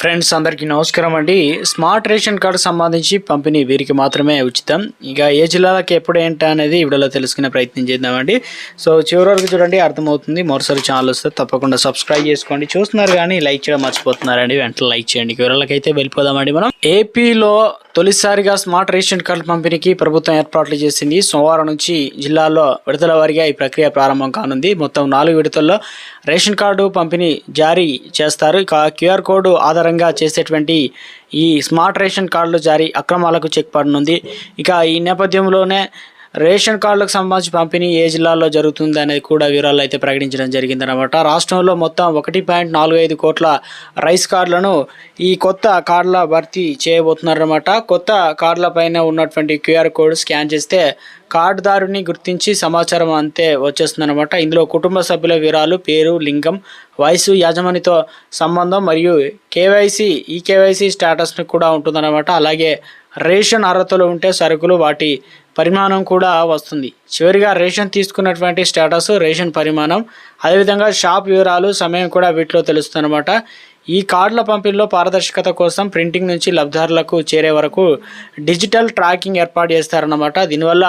Friends అందరికీ నమస్కారం అండి. స్మార్ట్ రేషన్ కార్డు సంబంధించి పంపిణీ వీరికి మాత్రమే ఉచితం. ఇక ఏ జిల్లాలకు ఎప్పుడు ఏంటి అనేది ఈ వీడియోలో తెలుసుకునే ప్రయత్నం చేద్దామండి సో చివరి వరకు చూడండి అర్థమవుతుంది. మరోసారి ఛానల్ వస్తే తప్పకుండా సబ్స్క్రైబ్ చేసుకోండి. చూస్తున్నారు కానీ లైక్ చేయడం మర్చిపోతున్నారండి. వెంటనే లైక్ చేయండి. వివరాలకైతే వెళ్ళిపోదామండి మనం. ఏపీలో తొలిసారిగా స్మార్ట్ రేషన్ కార్డు పంపిణీకి ప్రభుత్వం ఏర్పాట్లు చేసింది. సోమవారం నుంచి జిల్లాలో విడతల వారీగా ఈ ప్రక్రియ ప్రారంభం కానుంది. మొత్తం నాలుగు విడతల్లో రేషన్ కార్డు పంపిణీ జారీ చేస్తారు. ఇక క్యూఆర్ కోడ్ ఆధారంగా చేసేటువంటి ఈ స్మార్ట్ రేషన్ కార్డులు జారీ అక్రమాలకు చెక్ పడనుంది ఇక ఈ నేపథ్యంలోనే రేషన్ కార్డులకు సంబంధించి పంపిణీ ఏ జిల్లాల్లో జరుగుతుంది అనేది కూడా వివరాలు అయితే ప్రకటించడం జరిగిందనమాట రాష్ట్రంలో మొత్తం ఒకటి పాయింట్ నాలుగు ఐదు కోట్ల రైస్ కార్డులను ఈ కొత్త కార్డుల భర్తీ చేయబోతున్నారన్నమాట. కొత్త కార్డుల పైన ఉన్నటువంటి క్యూఆర్ కోడ్ స్కాన్ చేస్తే కార్డుదారుని గుర్తించి సమాచారం అంతే వచ్చేస్తుందన్నమాట. ఇందులో కుటుంబ సభ్యుల వివరాలు పేరు లింగం వయసు యజమానితో సంబంధం మరియు కేవైసీ ఈ కేవైసీ స్టేటస్ని కూడా ఉంటుందన్నమాట. అలాగే రేషన్ అర్హతలు ఉంటే సరుకులు వాటి పరిమాణం కూడా వస్తుంది. చివరిగా రేషన్ తీసుకున్నటువంటి స్టేటస్ రేషన్ పరిమాణం. అదేవిధంగా షాప్ వివరాలు సమయం కూడా వీటిలో తెలుస్తుందన్నమాట. ఈ కార్డుల పంపిణీలో పారదర్శకత కోసం ప్రింటింగ్ నుంచి లబ్ధిదారులకు చేరే వరకు డిజిటల్ ట్రాకింగ్ ఏర్పాటు చేస్తారన్నమాట. దీనివల్ల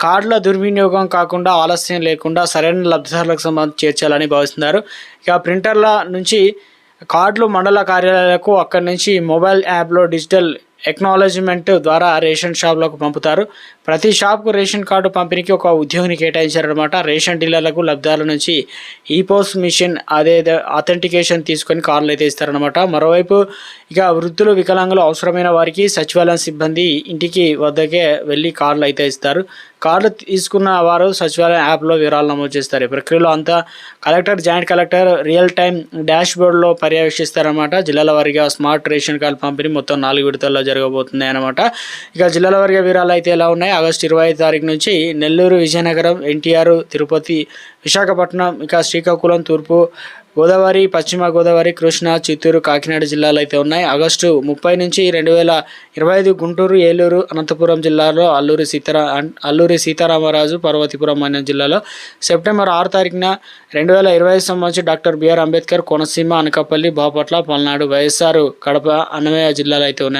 కార్డుల దుర్వినియోగం కాకుండా ఆలస్యం లేకుండా సరైన లబ్ధిదారులకు సంబంధించి చేర్చాలని భావిస్తున్నారు. ఇక ప్రింటర్ల నుంచి కార్డులు మండల కార్యాలయాలకు అక్కడి నుంచి మొబైల్ యాప్లో డిజిటల్ ఎక్నాలజ్మెంట్ ద్వారా రేషన్ షాప్లకు పంపుతారు. ప్రతి షాప్కు రేషన్ కార్డు పంపిణీకి ఒక ఉద్యోగిని కేటాయించారనమాట రేషన్ డీలర్లకు లబ్ధాల నుంచి ఈ పోస్ట్ మిషన్ అదే అథెంటికేషన్ తీసుకొని కార్లు అయితే ఇస్తారనమాట మరోవైపు ఇక వృద్ధులు వికలాంగులు అవసరమైన వారికి సచివాలయం సిబ్బంది ఇంటికి వద్దకే వెళ్ళి కార్లు అయితే ఇస్తారు. కార్డు తీసుకున్న వారు సచివాలయం యాప్లో వివరాలు నమోదు చేస్తారు. ఈ ప్రక్రియలో అంతా collector joint collector real time dash బోర్డ్లో పర్యవేక్షిస్తారనమాట జిల్లాల వారీగా స్మార్ట్ రేషన్ కార్డు పంపిణీ మొత్తం నాలుగు విడతల్లో జరగబోతుంది అనమాట ఇక జిల్లాల వారీగా వివరాలు అయితే ఎలా ఉన్నాయి? ఆగస్టు ఇరవై తారీఖు నుంచి నెల్లూరు విజయనగరం ఎన్టీఆర్ తిరుపతి విశాఖపట్నం ఇక శ్రీకాకుళం తూర్పు గోదావరి పశ్చిమ గోదావరి కృష్ణా చిత్తూరు కాకినాడ జిల్లాలు అయితే ఉన్నాయి. ఆగస్టు ముప్పై నుంచి రెండు వేల ఇరవై ఐదు గుంటూరు ఏలూరు అనంతపురం జిల్లాలో అల్లూరి సీతారా అల్లూరి సీతారామరాజు పార్వతీపురం అనే జిల్లాలో సెప్టెంబర్ ఆరు తారీఖున రెండు వేల ఇరవై ఐదు సంబంధించి doctor B R Ambedkar Konaseema Anakapalli Bapatla Palnadu YSR Kadapa Annamayya జిల్లాలు అయితే ఉన్నాయి.